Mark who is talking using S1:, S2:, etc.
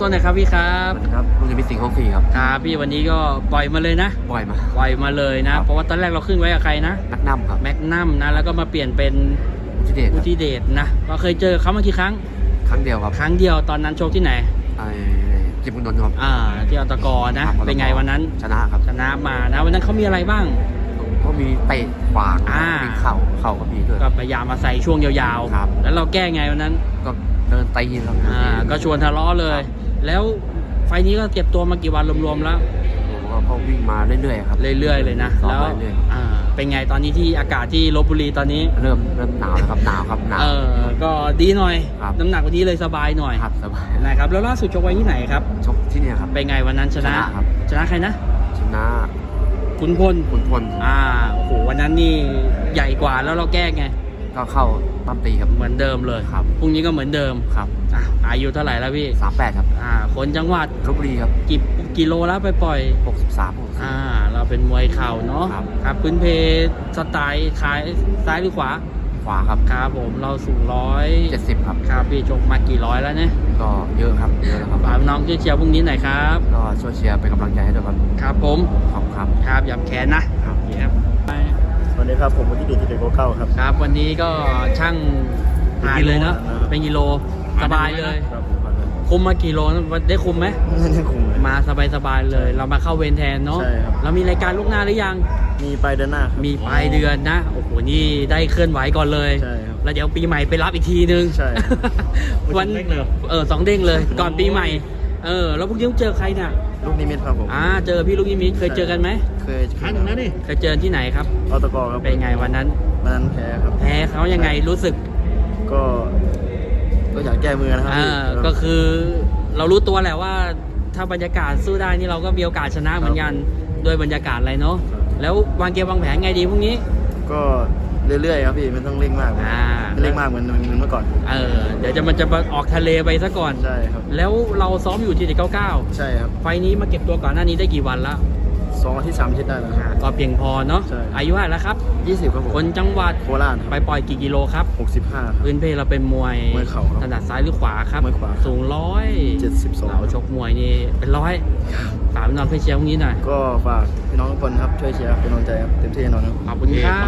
S1: ำตัวหน่อยครับพี่ครับ
S2: ครับลุงจะมีสิ่งของฟรีครับ
S1: ครับพี่วันนี้ก็ปล่อยมาเลยนะ
S2: ปล่อยมา
S1: ปล่อยมาเลยนะ
S2: ครับ
S1: เพราะว่าตอนแรกเราขึ้นไว้กับใครนะ
S2: นักนำครับ
S1: แม็กนัมนะแล้วก็มาเปลี่ยนเป็น
S2: อุทิเดชค
S1: อุ
S2: รับ
S1: ทิเดชนะก็เคยเจอเขามากี่ครั้ง
S2: ครั้งเดียวครับ
S1: ครั้งเดียวตอนนั้นโชคที่ไหน
S2: ไอ้จิมบุญนนท์ครับ
S1: อ่าที่อตกนะ
S2: ครับ
S1: เป็นไงวันนั้น
S2: ชนะครับ
S1: ชนะมานะวันนั้นเขามีอะไรบ้าง
S2: ก็มีเตะขวาง
S1: อ่า
S2: มีเข่าเข่าก็มีด้วย
S1: ก็พยายามมาใส่ช่วงยาว
S2: ครับ
S1: ๆแล้วเราแก้ไงวันนั้น
S2: ก็เดินตีครับ
S1: อ่าก็ชวนทะเลาะเลย แล้วไฟล์นี้ก็เก็บตัวมากี่วันรวมๆแล้ว
S2: ผมก็เขาวิ่งมาเรื่อยๆครับ
S1: เรื่อยๆเลยนะ
S2: ซ้อม
S1: แล้ว
S2: มาเรื่อย
S1: อ่าเป็นไงตอนนี้ที่อากาศที่ลบบุรีตอนนี้
S2: เริ่มเริ่มหนาวแล้วครับหนาวครับหนาว
S1: เออก็ดีหน่อย
S2: ครับ
S1: น้ำหนักวันนี้เลยสบายหน่อย
S2: ครับสบาย
S1: นะครับแล้วล่าสุดชกไว้ที่ไหนครับ
S2: ชกที่เนี่ยครับ
S1: เป็นไงวันนั้นชนะ
S2: ชนะครับ
S1: ชนะใครนะ
S2: ชนะ
S1: ขุนพล
S2: คุณพล
S1: อ่าโอ้โหวันนั้นนี่ใหญ่กว่าแล้วเราแก้ไง
S2: ก็เข้าปั้มตีครับ
S1: เหมือนเดิมเลย
S2: ครับ
S1: พรุ่งนี้ก็เหมือนเดิม
S2: ครับ
S1: อะอายุเท่าไหร่แล้วพี่
S2: สามแปดครับ
S1: อ่าคนจังหวัด
S2: ลบบุรีครับ
S1: กี่กิโลแล้วไปปล่อย
S2: หกสิบสามหกสิบ
S1: อ่า เราเป็นมวยเข่าเนาะ
S2: ครับ
S1: ครับพื้นเพสไตล์ขายซ้ายหรือขวา
S2: ขวาครับ
S1: ครับผมเราสูงร้อย
S2: เจ็ดสิบครับ
S1: ครับพี่ชกมากี่ร้อยแล้วเนี่ย
S2: ก็เยอะครับเยอะแล้วครับ
S1: ฝากน้องช่วยเชียร์พรุ่งนี้หน่อยครับ
S2: ก็ช่วยเชียร์เป็นกำลังใจให้ด้วยครับ
S1: ครับผม
S2: ขอบคุณครับ
S1: ครับอย่าแขนนะครับ ครับ
S3: ส วัสดีครับผมวุฒิเดชที่เด็กโกเก้าครับ
S1: ครับ วันนี้ก็ช่างหายเลยเนาะ
S3: เป็นกิโล
S1: เป็นกิโลสบายเลย
S3: ครับผมครับ
S1: คุมมากี่โลนะได้คุมไหม
S3: ยังคงเลย
S1: มาสบายสบายๆเลย เรามาเข้าเวรแทนเนาะ
S3: ใช่ครับ
S1: เรามีรายการลูกหน้าหรือยัง
S3: มีไปเดือนหน้าครับ
S1: มีปลายเดือนนะ โอ้โห นี่ได้เคลื่อนไหวก่อนเลย
S3: ใช่ครับ
S1: แล้วเดี๋ยวปีใหม่ไปรับอีกทีนึง
S3: ใช่
S1: วัน
S3: เล็กเลย
S1: เออสองเด้งเลย ก่อนปีใหม่ เออ แล้วพวกนี้ต้องเจอใครเนี่ย
S3: ลูกนิมิตครับผม
S1: อ่า เจอพี่ลูกยิมิตเคยเจอกันไหม
S3: เคยครั้งนึงนะนี่
S1: เคยเจอที่ไหนครับ
S3: อตกครับ
S1: เป็นไงวันนั้น
S3: วันนั้นแพ้ครับ
S1: แพ้เขายังไงรู้สึก
S3: ก็ ก็อยากแก้มือนะครับ
S1: อ่า
S3: พี่
S1: ก็คือเรารู้ตัวแหละว่า ถ้าบรรยากาศสู้ได้นี่เราก็มีโอกาสชนะเหมือนกันด้วยบรรยากาศอะไรเนาะ แล้ววางเกมวางแผนไงดีพรุ่งนี้
S3: ก็ เรื่อยๆครับพี่มันต้องเร่งมาก
S1: อ่า
S3: ไม่เร่งมากเหมือนเหมือนเมื่อก่อน
S1: เออเดี๋ยวจะมันจะออกทะเลไปซะก่อน
S3: ใช่ครับ
S1: แล้วเราซ้อมอยู่ที่เด็ก99
S3: ใช่ครับ
S1: ไฟล์นี้มาเก็บตัวก่อนหน้านี้ได้กี่วันแล้ว
S3: สองอาทิตย์สามอาทิตย์ได้แล้วครับ
S1: ก็เพียงพอเนาะ
S3: ใช่
S1: อายุเท่าไหร่แล้วครับ
S3: ยี่สิบครับผม
S1: คนจังหวัด
S3: โคราช
S1: ไปปล่อยกี่กิโลครับ
S3: หกสิบห้า
S1: พื้นเพเราเป็นมวย
S3: มวยเข่าครับ
S1: ถนัดซ้ายหรือขวาครับ
S3: มวยขวาครับ
S1: สูงร้อย
S3: เจ็ดสิบสอง
S1: เราชกมวยนี่เป็นร้อยฝากพี่น้องเพื่อนเชียร์พรุ่งนี้หน่อย
S3: ก็ฝากพี่น้องทุกคนครับช่วยเชียร์เป็นกำลังใจครับเต็มที่แน่นอนครับ
S1: ขอบคุณครับ